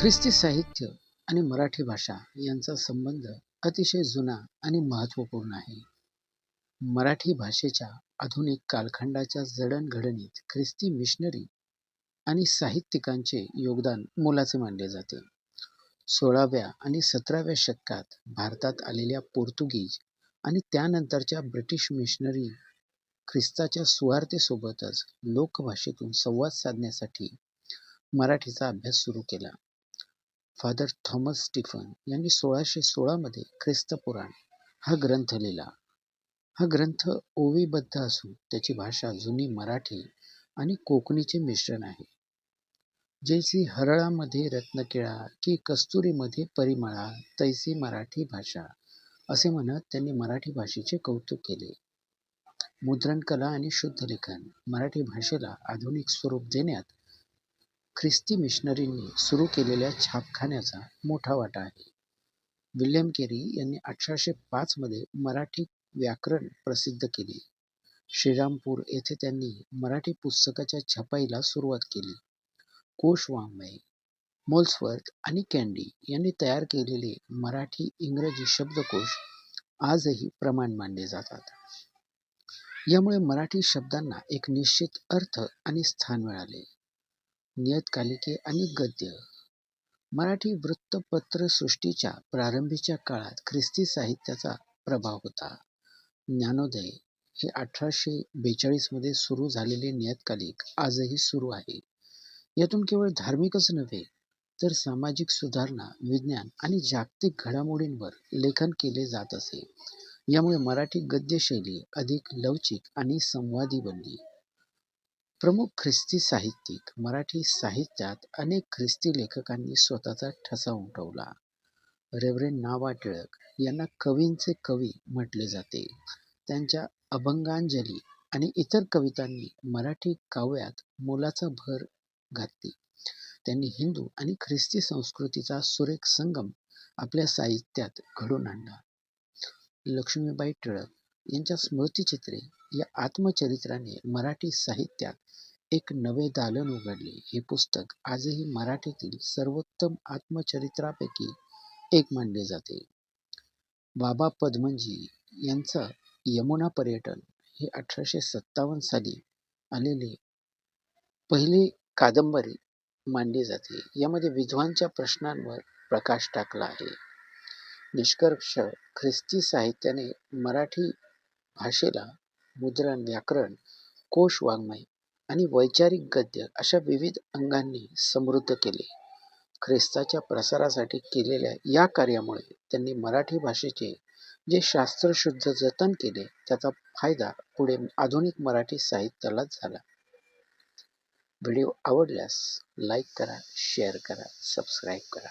ख्रिस्ती साहित्य आणि मराठी भाषा यांचा संबंध अतिशय जुना आणि महत्त्वपूर्ण आहे. मराठी भाषेच्या आधुनिक कालखंडाच्या जडणघडणीत ख्रिस्ती मिशनरी आणि साहित्यिकांचे योगदान मोलाचे मानले जाते. सोळाव्या आणि सतराव्या शतकात भारतात आलेल्या पोर्तुगीज आणि त्यानंतरच्या ब्रिटिश मिशनरी ख्रिस्ताच्या सुवार्थेसोबतच लोकभाषेतून संवाद साधण्यासाठी मराठीचा अभ्यास सुरू केला. फादर थॉमस स्टीफन यांनी सोळाशे सोळामध्ये ख्रिस्त ख्रिस्तपुराण हा ग्रंथ लिहिला. हा ग्रंथ ओवीबद्ध असून त्याची भाषा जुनी मराठी आणि कोकणीचे मिश्रण आहे. जैसी हरळामध्ये रत्नकिळा की कस्तुरीमध्ये परिमळा तैसी मराठी भाषा असे म्हणत त्यांनी मराठी भाषेचे कौतुक केले. मुद्रणकला आणि शुद्धलेखन मराठी भाषेला आधुनिक स्वरूप देण्यात ख्रिस्ती मिशनरींनी सुरू केलेल्या छापखान्याचा मोठा वाटा आहे. विल्यम केरी यांनी अठराशे पाचमध्ये मराठी व्याकरण प्रसिद्ध केले. श्रीरामपूर येथे त्यांनी मराठी पुस्तकाच्या छपाईला सुरुवात केली. कोश वाङ्मय, मोल्सवर्थ आणि कॅन्डी यांनी तयार केलेले मराठी-इंग्रजी शब्दकोश आजही प्रमाण मानले जातात. यामुळे मराठी शब्दांना एक निश्चित अर्थ आणि स्थान मिळाले. नियतकालिके आणि गद्य मराठी वृत्तपत्रसृष्टीच्या प्रारंभीच्या काळात ख्रिस्ती साहित्याचा प्रभाव होता. ज्ञानोदय हे अठराशे बेचाळीसमध्ये सुरू झालेले नियतकालिक आजही सुरू आहे. यातून केवळ धार्मिकच नव्हे तर सामाजिक सुधारणा, विज्ञान आणि जागतिक घडामोडींवर लेखन केले जात असे. यामुळे मराठी गद्यशैली अधिक लवचिक आणि संवादी बनली. प्रमुख ख्रिस्ती साहित्यिक मराठी साहित्यात अनेक ख्रिस्ती लेखकांनी स्वतःचा ठसा उमटवला. रेवरेन नावा टिळक यांना कवींचे कवी म्हटले जाते. त्यांच्या अभंगांजली आणि इतर कवितांनी मराठी काव्यात मोलाचा भर घातली. त्यांनी हिंदू आणि ख्रिस्ती संस्कृतीचा सुरेख संगम आपल्या साहित्यात घडवून आणला. लक्ष्मीबाई टिळक यांच्या स्मृतिचित्रे या आत्मचरित्राने मराठी साहित्यात एक नवे दालन उघडले. हे पुस्तक आजही मराठीतील सर्वोत्तम आत्मचरित्रांपैकी एक मानले जाते. बाबा पदमनजी यांचं यमुना पर्यटन हे अठराशे सत्तावन्न साली आलेले पहिली कादंबरी मानली जाते. यामध्ये विधवांच्या प्रश्नांवर प्रकाश टाकला आहे. निष्कर्ष ख्रिस्ती साहित्याने मराठी भाषेला मुद्रण, व्याकरण, कोश वाङ्मय आणि वैचारिक गद्य अशा विविध अंगांनी समृद्ध केले. ख्रिस्ताच्या प्रसारासाठी केलेल्या या कार्यामुळे त्यांनी मराठी भाषेचे जे शास्त्रशुद्ध जतन केले त्याचा फायदा पुढे आधुनिक मराठी साहित्यालाच झाला. व्हिडिओ आवडल्यास लाईक करा, शेअर करा, सबस्क्राईब करा.